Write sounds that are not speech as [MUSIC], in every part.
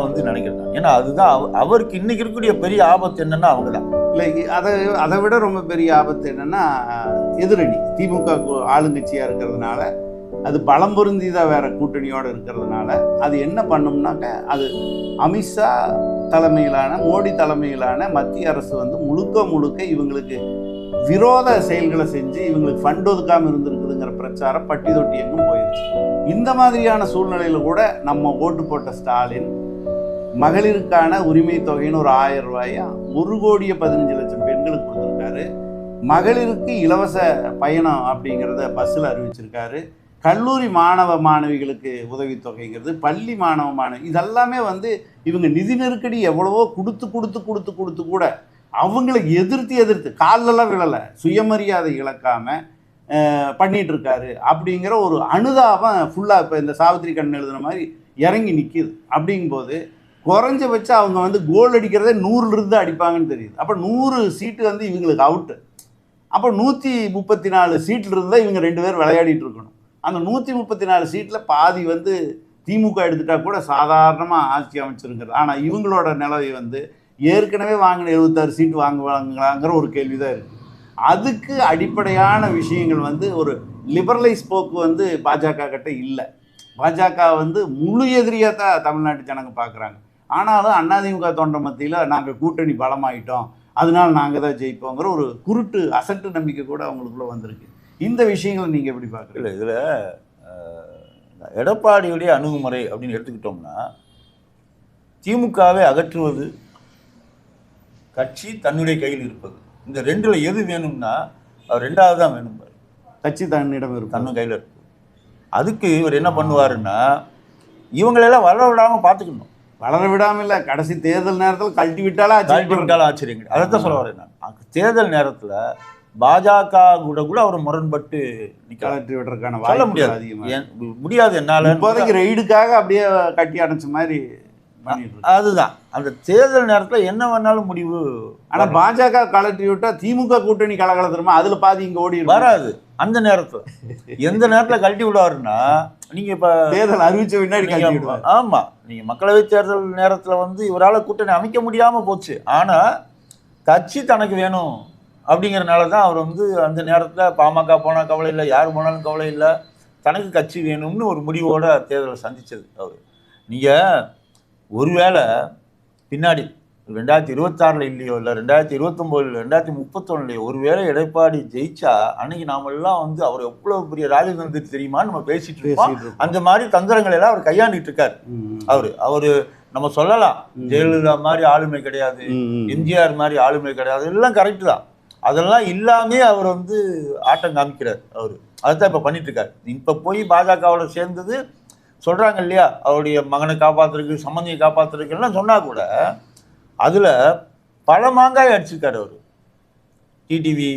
தான் வந்து நினைக்கிறாங்க. ஏன்னா அதுதான் அவ- அவருக்கு இன்னைக்கு இருக்கக்கூடிய பெரிய ஆபத்து என்னன்னா அவங்க தான் இல்லை அதை அதை விட ரொம்ப பெரிய ஆபத்து என்னன்னா எதிரணி. திமுக ஆளுங்கட்சியாக இருக்கிறதுனால அது பலம் பொருந்திதா வேற கூட்டணியோடு இருக்கிறதுனால அது என்ன பண்ணும்னாக்க அது அமித்ஷா தலைமையிலான மோடி தலைமையிலான மத்திய அரசு வந்து முழுக்க முழுக்க இவங்களுக்கு விரோத செயல்களை செஞ்சு இவங்களுக்கு ஃபண்ட் ஒதுக்காமல் இருந்திருக்குதுங்கிற பிரச்சாரம் பட்டி தொட்டி எங்கும் போயிடுச்சு இந்த மாதிரியான சூழ்நிலையில் கூட நம்ம ஓட்டு போட்ட ஸ்டாலின் மகளிருக்கான உரிமை தொகைன்னு ஒரு ஆயிரம் ரூபாயா ஒரு கோடியே பதினஞ்சு லட்சம் பெண்களுக்கு கொடுத்துருக்காரு. மகளிருக்கு இலவச பயணம் அப்படிங்கிறத பஸ்ஸில் அறிவிச்சிருக்காரு. கல்லூரி மாணவ மாணவிகளுக்கு உதவித்தொகைங்கிறது பள்ளி மாணவ மாணவி இதெல்லாமே வந்து இவங்க நிதி நெருக்கடி எவ்வளவோ கொடுத்து கொடுத்து கொடுத்து கொடுத்து கூட அவங்களை எதிர்த்து எதிர்த்து கால்லெல்லாம் விழலை சுயமரியாதை இழக்காம பண்ணிகிட்டு இருக்காரு அப்படிங்கிற ஒரு அனுதாபம் ஃபுல்லாக இப்போ இந்த சாவித்திரி கண்ணன் எழுதுன மாதிரி இறங்கி நிற்கிது அப்படிங்கும்போது குறைஞ்சபட்சம் அவங்க வந்து கோல் அடிக்கிறதே நூறுலேருந்து அடிப்பாங்கன்னு தெரியுது. அப்போ நூறு சீட்டு வந்து இவங்களுக்கு அவுட்டு அப்போ நூற்றி முப்பத்தி நாலு சீட்டில் இருந்தால் இவங்க ரெண்டு பேர் விளையாடிட்டு இருக்கணும். அந்த நூற்றி முப்பத்தி நாலு சீட்டில் பாதி வந்து திமுக எடுத்துட்டா கூட சாதாரணமாக ஆட்சி அமைச்சிருங்கிறது ஆனால் இவங்களோட நிலவை வந்து ஏற்கனவே வாங்கின எழுபத்தாறு சீட்டு வாங்குவாங்களாங்கிற ஒரு கேள்வி தான் இருக்குது அதுக்கு அடிப்படையான விஷயங்கள் வந்து ஒரு லிபரலைஸ் போக்கு வந்து பாஜக கிட்ட இல்லை. பாஜக வந்து முழு எதிரியாக தான் தமிழ்நாட்டு ஜனங்க பார்க்குறாங்க ஆனாலும் அதிமுக தொண்டை மத்தியில் நாங்கள் கூட்டணி பலமாயிட்டோம். அதனால நாங்கள் தான் ஜெயிப்போங்கிற ஒரு குருட்டு அசட்டு நம்பிக்கை கூட அவங்களுக்குள்ள வந்திருக்கு. இந்த விஷயங்களை நீங்கள் எப்படி பார்க்குறீங்க? இல்லை இதில் எடப்பாடியுடைய அணுகுமுறை அப்படின்னு எடுத்துக்கிட்டோம்னா திமுகவை அகற்றுவது கட்சி தன்னுடைய கையில் இருப்பது. இந்த ரெண்டுல எது வேணும்னா அவர் ரெண்டாவது தான் வேணும். கட்சி தன்னிடம் இருக்கும் தன்னு கையில் இருக்கு அதுக்கு இவர் என்ன பண்ணுவாருன்னா இவங்களெல்லாம் வளர விடாமல் பார்த்துக்கணும். வளர விடாம இல்ல கடைசி தேர்தல் நேரத்தில் கழட்டி விட்டாலும் கழட்டி. விட்டாலும் ஆச்சரியம் அதைத்தான் சொல்ல வரேன் நான். தேர்தல் நேரத்தில் பாஜக கூட கூட அவர் முரண்பட்டு கழட்டி விடுறதுக்கான சொல்ல வாய்ப்பு முடியாது. அதிகமாக முடியாது என்னால. இப்போதைக்கு ரெய்டுக்காக அப்படியே கட்டி அடைச்ச மாதிரி. அதுதான். அந்த தேர்தல் நேரத்தில் என்ன வேணாலும் முடிவு ஆனா பாஜக கலட்டி விட்டா திமுக கூட்டணி கலகலத்துறமா அதுல பாதி இங்க ஓடி. வராது. அந்த நேரத்தில். எந்த நேரத்தில் கழட்டி விடுவாருன்னா நீங்க இப்ப தேர்தல் அறிவிச்ச பின்னாடி கழட்டி நீங்க- விடுவார். ஆமா. நீங்க மக்களவை தேர்தல் நேரத்துல வந்து இவரால கூட்டணி அமைக்க முடியாம போச்சு. ஆனா கட்சி தனக்கு வேணும் அப்படிங்கறனால தான் அவர் வந்து அந்த நேரத்துல பாமக போனா கவலை இல்லை யார் போனாலும் கவலை இல்லை. தனக்கு கட்சி வேணும்னு ஒரு முடிவோட தேர்தலை சந்திச்சது அவர். நீங்க ஒருவேளை பின்னாடி ரெண்டாயிரத்தி இருபத்தாறில் இல்லையோ இல்லை ரெண்டாயிரத்தி இருபத்தொம்போதில் ரெண்டாயிரத்தி முப்பத்தொன்னுலையோ ஒருவேளை எடப்பாடி ஜெயிச்சா அன்னைக்கு நாமெல்லாம் வந்து அவர் எவ்வளவு பெரிய ராஜதந்திரி தெரியுமான்னு நம்ம பேசிட்டு இருக்கோம். அந்த மாதிரி தந்திரங்களை எல்லாம் அவர் கையாண்டுட்டு இருக்காரு. அவரு அவரு நம்ம சொல்லலாம். ஜெயலலிதா மாதிரி ஆளுமை கிடையாது. எம்ஜிஆர் மாதிரி ஆளுமை கிடையாது எல்லாம் கரெக்ட் தான் அதெல்லாம் இல்லாமே அவர் வந்து ஆட்டம் காமிக்கிறார் அவரு அதுதான் இப்ப பண்ணிட்டு இருக்காரு இப்ப போய் பாஜகவோட சேர்ந்தது சொல்றாங்க இல்லையா அவருடைய மகனை காப்பாத்துறதுக்கு சம்மந்தியை காப்பாத்துறதுக்கு எல்லாம் சொன்னா கூட அதுல பல மாங்காய் அடிச்சிருக்காரு அவரு. டிடிவி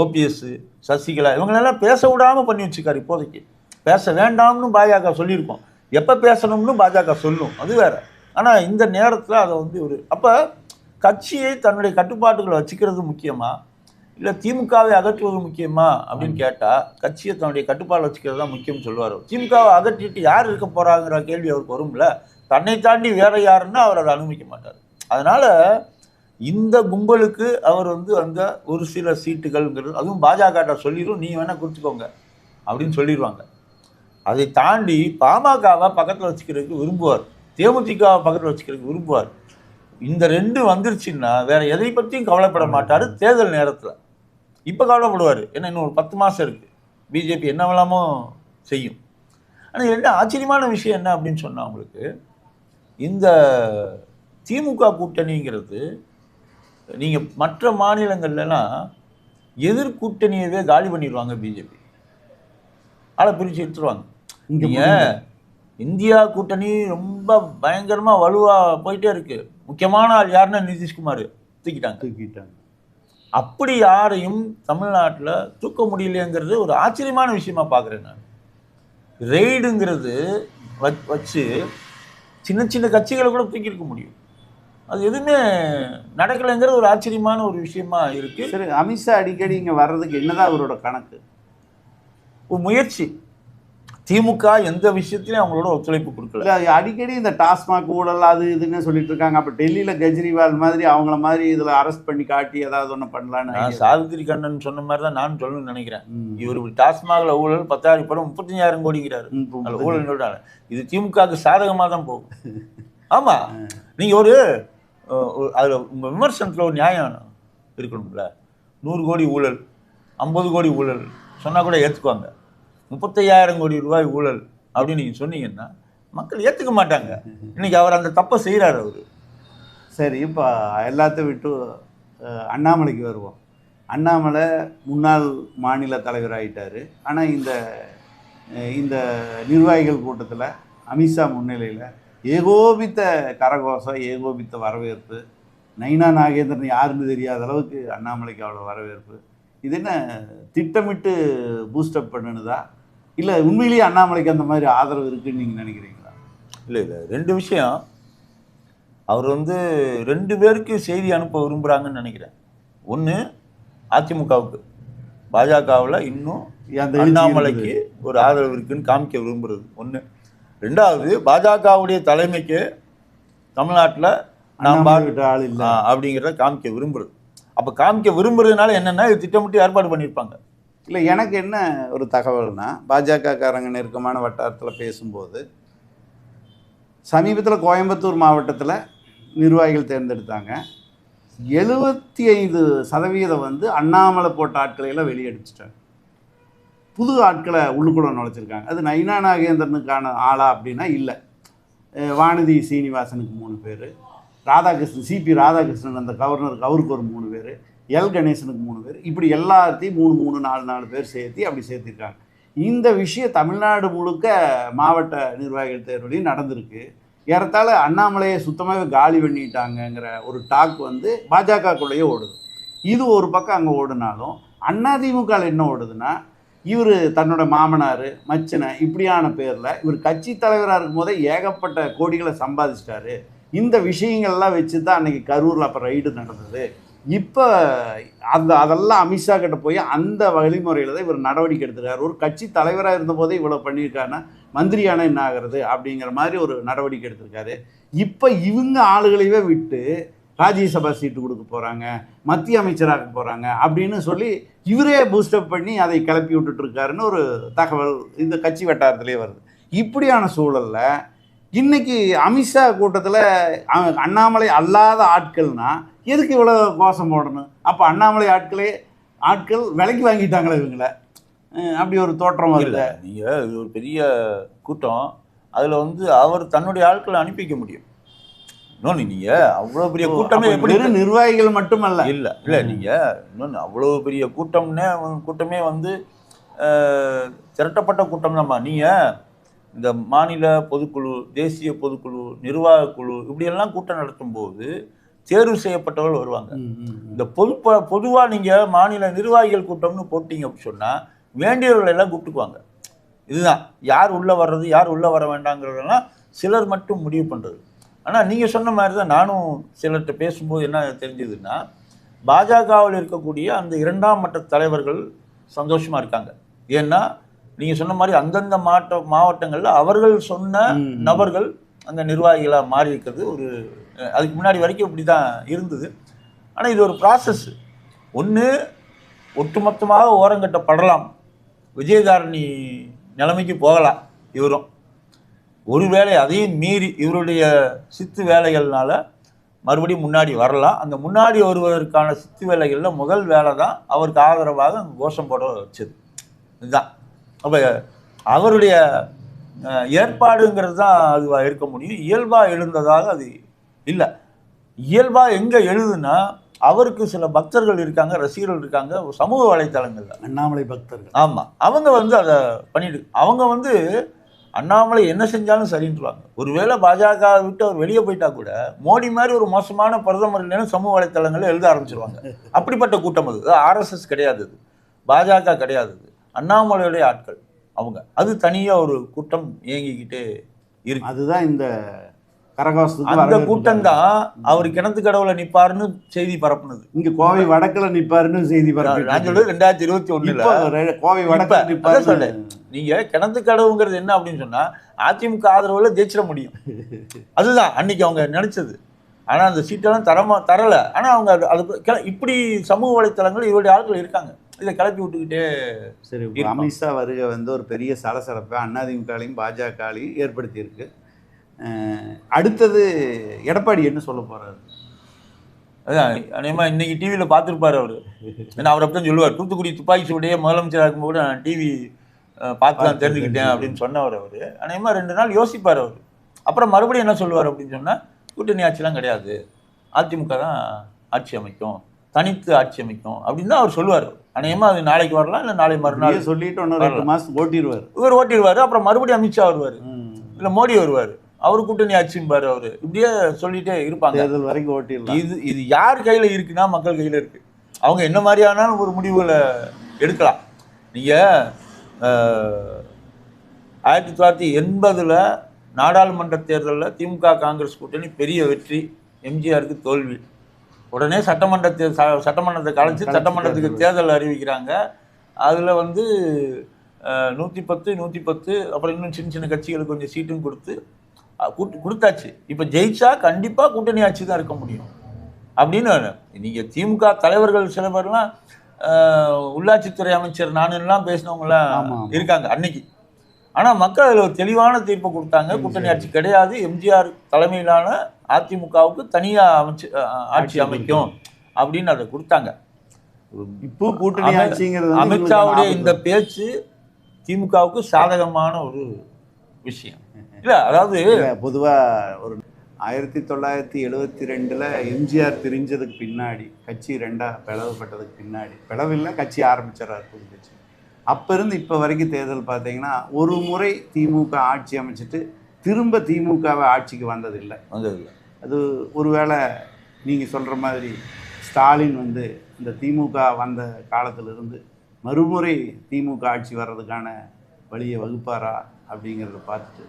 ஓபிஎஸ் சசிகலா இவங்களெல்லாம் பேச விடாம பண்ணி வச்சிருக்காரு இப்போதைக்கு. பேச வேண்டாம்னு பாஜக சொல்லியிருக்கோம். எப்போ பேசணும்னு பாஜக சொல்லும். அது வேற. ஆனால் இந்த நேரத்தில் அதை வந்து ஒரு அப்போ கட்சியை தன்னுடைய கட்டுப்பாட்டுகளை வச்சுக்கிறது முக்கியமா? இல்லை திமுகவை அகற்றுவது முக்கியமா? அப்படின்னு கேட்டால் கட்சியை தன்னுடைய கட்டுப்பாடு வச்சுக்கிறது தான் முக்கியம்னு சொல்லுவார் திமுகவை அகற்றிட்டு யார் இருக்க போறாங்கிற கேள்வி அவருக்கு வரும்ல. தன்னை தாண்டி வேற யாருன்னா அவர் அதை அனுமதிக்க மாட்டார். அதனால இந்த கும்பலுக்கு அவர் வந்து அந்த ஒரு சில சீட்டுகள்ங்கிறது அதுவும் பாஜக சொல்லிடும் நீ வேணால் கொடுத்துக்கோங்க அப்படின்னு சொல்லிடுவாங்க அதை தாண்டி பாமகவை பக்கத்தில் வச்சுக்கிறதுக்கு விரும்புவார். தேமுதிகவை பக்கத்தில் வச்சுக்கிறதுக்கு விரும்புவார். இந்த ரெண்டு வந்துருச்சுன்னா வேற எதை பற்றியும் கவலைப்பட மாட்டார் தேர்தல் நேரத்தில். இப்போ கவலைப்படுவார். ஏன்னா இன்னும் ஒரு பத்து மாதம் இருக்குது பிஜேபி என்ன வேணாமோ செய்யும். ஆனால் ரெண்டு ஆச்சரியமான விஷயம் என்ன அப்படின்னு சொன்னால் உங்களுக்கு இந்த திமுக கூட்டணிங்கிறது நீங்கள் மற்ற மாநிலங்கள்லாம் எதிர்கூட்டணியவே காலி பண்ணிடுவாங்க பிஜேபி. ஆளை பிரித்து எடுத்துருவாங்க. இங்க நீங்க இந்தியா கூட்டணி ரொம்ப பயங்கரமா வலுவா போயிட்டே இருக்கு. முக்கியமான ஆள் யாருன்னா நிதிஷ்குமார். தூக்கிட்டாங்க. தூக்கிட்டாங்க. அப்படி யாரையும் தமிழ்நாட்டுல தூக்க முடியலையேங்கிறது ஒரு ஆச்சரியமான விஷயமா பார்க்குறேன் நான். ரெய்டுங்கிறது வச்- வச்சு சின்ன சின்ன கட்சிகளை கூட தூக்கியிருக்க முடியும். அது எதுவுமே நடக்கலைங்கிறது ஒரு ஆச்சரியமான ஒரு விஷயமா இருக்கு. சரி அமித்ஷா அடிக்கடி இங்க வர்றதுக்கு என்னதான் அவரோட கணக்கு? ஒரு முயற்சி. திமுக எந்த விஷயத்திலையும் அவங்களோட ஒத்துழைப்பு கொடுக்கல. அடிக்கடி இந்த டாஸ்மாக் ஊழல் அது இதுன்னு சொல்லிட்டு இருக்காங்க. அப்ப டெல்லியில கெஜ்ரிவால் மாதிரி அவங்கள மாதிரி இதுல அரெஸ்ட் பண்ணி காட்டி ஏதாவது ஒண்ணு பண்ணலான்னு. சாவித்திரி கண்ணன் சொன்ன மாதிரி தான் நான் சொல்லணும்னு நினைக்கிறேன். இவர் டாஸ்மாக்ல ஊழல் பத்தாயிரம் படம் முப்பத்தஞ்சாயிரம் கோடிங்கிறாரு. ஊழல் சொல்றாங்க இது திமுகவுக்கு சாதகமாக தான் போகும். [LAUGHS] ஆமா. நீங்க ஒரு அஹ், ஒரு- அதில் உங்கள் விமர்சனத்தில் ஒரு நியாயம் இருக்கணும்ல. நூறு கோடி ஊழல் ஐம்பது கோடி ஊழல் சொன்னால் கூட ஏற்றுக்குவாங்க முப்பத்தையாயிரம் கோடி ரூபாய் ஊழல் அப்படின்னு நீங்கள் சொன்னீங்கன்னா மக்கள் ஏற்றுக்க மாட்டாங்க. இன்றைக்கி அவர் அந்த தப்பை செய்கிறார் அவர். சரி இப்போ எல்லாத்தையும் விட்டு அண்ணாமலைக்கு வருவோம். அண்ணாமலை முன்னாள் மாநில தலைவர் ஆகிட்டார் ஆனால் இந்த இந்த நிர்வாகிகள் கூட்டத்தில் அமித்ஷா முன்னிலையில் ஏகோபித்த கரகோஷம் ஏகோபித்த வரவேற்பு. நைனா நாகேந்திரன் யாருன்னு தெரியாத அளவுக்கு அண்ணாமலைக்கு அவ்வளோ வரவேற்பு. இது என்ன திட்டமிட்டு பூஸ்டப் பண்ணுனதா? இல்லை உண்மையிலேயே அண்ணாமலைக்கு அந்த மாதிரி ஆதரவு இருக்குன்னு நீங்கள் நினைக்கிறீங்களா? இல்லை இல்லை. ரெண்டு விஷயம். அவர் வந்து ரெண்டு பேருக்கு செய்தி அனுப்ப விரும்புகிறாங்கன்னு நினைக்கிறேன். ஒன்று அதிமுகவுக்கு. பாஜகவில் இன்னும் அண்ணாமலைக்கு ஒரு ஆதரவு இருக்குன்னு காமிக்க விரும்புறது. ஒன்று ரெண்டாவது பாஜகவுடைய தலைமைக்கு தமிழ்நாட்டில் நாம் விட்ட ஆள் இல்லை. அப்படிங்கிறத காமிக்க விரும்புறது. அப்போ காமிக்க விரும்புறதுனால என்னென்னா இது திட்டமிட்டு ஏற்பாடு பண்ணியிருப்பாங்க. இல்லை எனக்கு என்ன ஒரு தகவல்னா பாஜக காரங்க நெருக்கமான வட்டாரத்தில் பேசும்போது சமீபத்தில் கோயம்புத்தூர் மாவட்டத்தில் நிர்வாகிகள் தேர்ந்தெடுத்தாங்க. எழுபத்தி ஐந்து சதவீதம் வந்து அண்ணாமலை போட்ட ஆட்களை எல்லாம் வெளியடிச்சிட்டாங்க. புது ஆட்களை உள்ளுக்குள்ள நுழைச்சிருக்காங்க. அது நைனா நாகேந்திரனுக்கான ஆளா அப்படின்னா இல்லை. வானதி சீனிவாசனுக்கு மூணு பேர். ராதாகிருஷ்ணன் சிபி ராதாகிருஷ்ணன் அந்த கவர்னருக்கு அவருக்கு ஒரு மூணு பேர். எல் கணேசனுக்கு மூணு பேர். இப்படி எல்லாத்தையும் மூணு மூணு நாலு நாலு பேர் சேர்த்து அப்படி சேர்த்திருக்காங்க. இந்த விஷயம் தமிழ்நாடு முழுக்க மாவட்ட நிர்வாகிகள் தேர்வுலையும் நடந்திருக்கு. ஏறத்தாழ அண்ணாமலையை சுத்தமாகவே காலி பண்ணிட்டாங்கங்கிற ஒரு டாக் வந்து பாஜகக்குள்ளேயே ஓடுது. இது ஒரு பக்கம் அங்கே ஓடுனாலும் அதிமுக என்ன ஓடுதுன்னா இவர் தன்னோட மாமனார் மச்சனை இப்படியான பேரில் இவர் கட்சி தலைவராக இருக்கும்போதே ஏகப்பட்ட கோடிகளை சம்பாதிச்சிட்டாரு. இந்த விஷயங்கள்லாம் வச்சு தான் அன்றைக்கி கரூரில் அப்போ ரைடு நடந்தது. இப்போ அந்த அதெல்லாம் அமித்ஷா கிட்ட போய் அந்த வழிமுறையில் தான் இவர் நடவடிக்கை எடுத்துருக்காரு. ஒரு கட்சி தலைவராக இருந்தபோதே இவ்வளோ பண்ணியிருக்காருன்னா மந்திரியான என்ன ஆகிறது அப்படிங்கிற மாதிரி ஒரு நடவடிக்கை எடுத்திருக்காரு. இப்போ இவங்க ஆளுகளையே விட்டு ராஜ்யசபா சீட்டு கொடுக்க போகிறாங்க மத்திய அமைச்சராக போகிறாங்க அப்படின்னு சொல்லி இவரே பூஸ்டப் பண்ணி அதை கிளப்பி விட்டுட்ருக்காருன்னு ஒரு தகவல் இந்த கட்சி வட்டாரத்திலே வருது. இப்படியான சூழலில் இன்னைக்கு அமித்ஷா கூட்டத்தில் அண்ணாமலை அல்லாத ஆட்கள்னா எதுக்கு இவ்வளோ கோஷம் போடணும்? அப்போ அண்ணாமலை ஆட்களே ஆட்கள் விலைக்கு வாங்கிட்டாங்களே இவங்களை. அப்படி ஒரு தோற்றம் வருது. இல்லை நீங்கள் ஒரு பெரிய கூட்டம். அதில் வந்து அவர் தன்னுடைய ஆட்களை அனுப்பிக்க முடியும். இன்னொன்று நீங்கள் அவ்வளோ பெரிய கூட்டமே எப்படி நிர்வாகிகள் மட்டுமல்ல. இல்லை இல்லை நீங்கள் இன்னொன்று அவ்வளோ பெரிய கூட்டம்னே கூட்டமே வந்து திரட்டப்பட்ட கூட்டம் தான்மா நீங்கள் இந்த மாநில பொதுக்குழு தேசிய பொதுக்குழு நிர்வாகக் குழு இப்படியெல்லாம் கூட்டம் நடத்தும்போது தேர்வு செய்யப்பட்டவர்கள் வருவாங்க. இந்த பொது பொதுவாக நீங்கள் மாநில நிர்வாகிகள் கூட்டம்னு போட்டீங்க அப்படின்னு சொன்னால் வேண்டியவர்களை எல்லாம் கூப்பிட்டுக்குவாங்க. இதுதான். யார் உள்ளே வர்றது யார் உள்ளே வர வேண்டாங்கிறதெல்லாம் சிலர் மட்டும் முடிவு பண்ணுறது ஆனால் நீங்கள் சொன்ன மாதிரி தான் நானும் சிலர்கிட்ட பேசும்போது என்ன தெரிஞ்சதுன்னா பாஜகவில் இருக்கக்கூடிய அந்த இரண்டாம் மட்ட தலைவர்கள் சந்தோஷமாக இருக்காங்க. ஏன்னா நீங்கள் சொன்ன மாதிரி அந்தந்த மாவட்ட மாவட்டங்களில் அவர்கள் சொன்ன. நபர்கள் அந்த நிர்வாகிகளாக மாறி இருக்கிறது ஒரு அதுக்கு முன்னாடி வரைக்கும் இப்படி தான் இருந்தது. ஆனால் இது ஒரு ப்ராசஸ் ஒன்று ஒட்டுமொத்தமாக ஓரங்கட்டப்படலாம். விஜயதாரணி நிலைமைக்கு போகலாம் இவரும். ஒருவேளை அதையும் மீறி இவருடைய சித்து வேலைகள்னால மறுபடியும் முன்னாடி வரலாம். அந்த முன்னாடி வருவதற்கான சித்து வேலைகளில் முதல் வேலை தான் அவருக்கு ஆதரவாக கோஷம் போட வச்சது. இதுதான். அப்போ அவருடைய ஏற்பாடுங்கிறது தான் அதுவாக இருக்க முடியும். இயல்பாக எழுந்ததாக அது இல்லை. இயல்பாக எங்கே எழுதுனா அவருக்கு சில பக்தர்கள் இருக்காங்க ரசிகர்கள் இருக்காங்க சமூக வலைத்தளங்கள்ல. அண்ணாமலை பக்தர்கள். ஆமாம் அவங்க வந்து அதை பண்ணிட்டு அவங்க வந்து அண்ணாமலை என்ன செஞ்சாலும் சரின்றாங்க. ஒருவேளை பாஜக விட்டு அவர் வெளியே போயிட்டா கூட மோடி மாதிரி ஒரு மோசமான பிரதமர் இல்லைன்னு சமூக வலைத்தளங்களில் எழுத ஆரம்பிச்சிருவாங்க. அப்படிப்பட்ட கூட்டம் அது. ஆர்எஸ்எஸ் கிடையாது அது. பாஜக கிடையாது அது. அண்ணாமலையுடைய ஆட்கள் அவங்க. அது தனியாக ஒரு கூட்டம் இயங்கிக்கிட்டே இருக்கு. அதுதான் இந்த அந்த கூட்டம் தான் அவர் கிணத்து கடவுள நிப்பாருன்னு செய்தி பரப்புனது. இங்க கோவை வடக்குல நிப்பாருன்னு செய்தி நான் பரப்பிட்டு சொல்றது ரெண்டாயிரத்தி இருபத்தி ஒண்ணுல. கோவை அதான் நிப்பாரு. நீங்க கிணத்து கடவுங்கிறது என்ன அப்படின்னு சொன்னா அதிமுக ஆதரவுல ஜெயிச்சிட முடியும். [LAUGHS] அதுதான் அன்னைக்கு அவங்க நினைச்சது. ஆனா அந்த சீட்டெல்லாம் தரமா தரல. ஆனா அவங்க அது அது கிள- இப்படி சமூக வலைத்தளங்கள் இவருடைய ஆட்கள் இருக்காங்க. இதை கிளப்பி விட்டுக்கிட்டே சரி. அமித்ஷா வருகை வந்து ஒரு பெரிய சலசலப்பை அதிமுகலையும் பாஜகலையும் ஏற்படுத்தியிருக்கு. அடுத்தது எடப்பாடி என்ன சொல்ல போறாரு? அதான் அநேகமா இன்னைக்கு டிவியில பார்த்துருப்பாரு அவரு. ஏன்னா அவர் அப்படிதான் சொல்லுவார். தூத்துக்குடி துப்பாக்கி சூடையே முதலமைச்சராக இருக்கும்போது நான் டிவி பார்த்து தான் தெரிஞ்சுக்கிட்டேன் அப்படின்னு சொன்னவர் அவரு. அநேகமா ரெண்டு நாள் யோசிப்பார் அவர். அப்புறம் மறுபடியும் என்ன சொல்லுவார் அப்படின்னு சொன்னா கூட்டணி ஆட்சிலாம் கிடையாது. அதிமுக தான் ஆட்சி அமைக்கும். தனித்து ஆட்சி அமைக்கும் அப்படின்னு தான் அவர் சொல்லுவார். அநேகமா அது நாளைக்கு வரலாம் இல்லை நாளை மறுநாள் சொல்லிட்டு இன்னும் ரெண்டு மாசம் ஓட்டிடுவார். இவர் ஓட்டிடுவார் அப்புறம் மறுபடியும் அமித்ஷா வருவார். இல்லை மோடி வருவார். அவர் கூட்டணி ஆட்சிம்பாரு அவரு. இப்படியே சொல்லிட்டே இருப்பாங்க. தேர்தல் வரைக்கும் ஓட்டிடலாம். இது இது யார் கையில இருக்குன்னா மக்கள் கையில இருக்கு. அவங்க என்ன மாதிரியானாலும் ஒரு முடிவுகளை எடுக்கலாம். நீங்க ஆயிரத்தி தொள்ளாயிரத்தி எண்பதுல நாடாளுமன்ற தேர்தலில் திமுக காங்கிரஸ் கூட்டணி பெரிய வெற்றி எம்ஜிஆருக்கு தோல்வி. உடனே சட்டமன்ற தே சட்டமன்றத்தை கலைச்சு சட்டமன்றத்துக்கு தேர்தல். அறிவிக்கிறாங்க. அதுல வந்து நூற்றி பத்து நூற்றி பத்து அப்புறம் இன்னும் சின்ன சின்ன கட்சிகளுக்கு கொஞ்சம் சீட்டும் கொடுத்து கொடுத்தாச்சு. இப்போ ஜெயிச்சா கண்டிப்பா கூட்டணி ஆட்சி தான் இருக்க முடியும். அப்படின்னு நீங்க திமுக தலைவர்கள் சில பேர்லாம் உள்ளாட்சித்துறை அமைச்சர் நானுலாம் ஆமா. இருக்காங்க அன்னைக்கு. ஆனா மக்கள் அதுல ஒரு தெளிவான தீர்ப்பை கொடுத்தாங்க. கூட்டணி ஆட்சி கிடையாது. எம்ஜிஆர் தலைமையிலான அதிமுகவுக்கு தனியா அமைச்சு ஆட்சி அமைக்கும் அப்படின்னு அதை கொடுத்தாங்க. இப்போ கூட்டணி ஆட்சிங்கிறது அமித்ஷாவுடைய இந்த பேச்சு திமுகவுக்கு சாதகமான ஒரு விஷயம். இல்ல அதாவது இல்ல, பொதுவா ஒரு ஆயிரத்தி தொள்ளாயிரத்தி எழுவத்தி ரெண்டுல எம்ஜிஆர் பிரிஞ்சதுக்கு பின்னாடி கட்சி ரெண்டா பிளவுபட்டதுக்கு பின்னாடி பிளவில்லை கட்சி ஆரம்பிச்சார் புது கட்சி. அப்ப இருந்து இப்ப வரைக்கும் தேர்தல் பார்த்தீங்கன்னா ஒரு முறை திமுக ஆட்சி அமைச்சிட்டு திரும்ப திமுகவை ஆட்சிக்கு வந்ததில்லை. வந்தது அது ஒருவேளை நீங்க சொல்ற மாதிரி ஸ்டாலின் வந்து இந்த திமுக வந்த காலத்திலிருந்து மறுமுறை திமுக ஆட்சி வர்றதுக்கான வழியை வகுப்பாரா அப்படிங்கிறத பார்த்துட்டு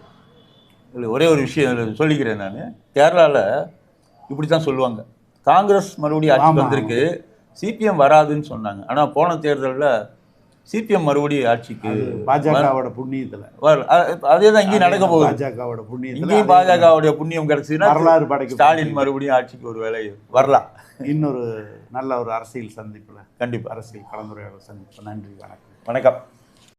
இதுல ஒரே ஒரு விஷயம் சொல்லிக்கிறேன் நான். கேரளால இப்படி தான் சொல்லுவாங்க. காங்கிரஸ் மறுபடியும் ஆமா, வந்திருக்கு. சிபிஎம் வராதுன்னு சொன்னாங்க. ஆனா போன தேர்தல்ல சிபிஎம் மறுபடியும் ஆட்சிக்கு பாஜகவோட புண்ணியத்துல. அதே தான் இங்கேயும் நடக்க போகுது. பாஜகவோட புண்ணியத்துல. இங்கேயும் பாஜகவுடைய புண்ணியம் கிடைச்சதுன்னா வரலாறு படைக்க ஸ்டாலின் மறுபடியும் ஆட்சிக்கு ஒரு வேலை வரலாம் இன்னொரு நல்ல ஒரு அரசியல் சந்திப்புல கண்டிப்பா. அரசியல் கலந்துரையாடல் சந்திப்பு. நன்றி வணக்கம். வணக்கம்.